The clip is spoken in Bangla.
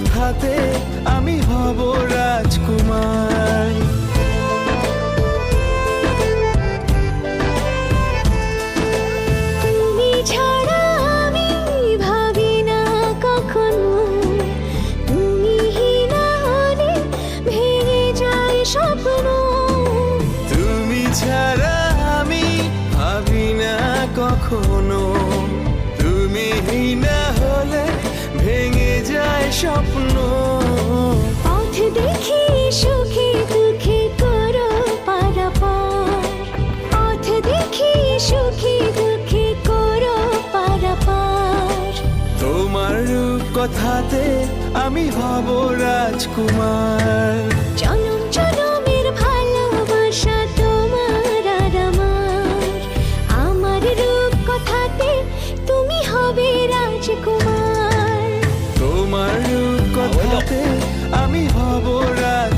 কথাতে আমি হব রাজকুমার স্বপ্ন। পথ দেখি সুখে দুঃখে করো পারাপার। পথ দেখি সুখে দুঃখে করো পারাপার। তোমার রূপ কথাতে আমি হব রাজকুমার। জনম জনমের ভালোবাসা তোমার আর আমার। আমার রূপ কথাতে তুমি হবে রাজকুমার। আমি হব রাজকুমার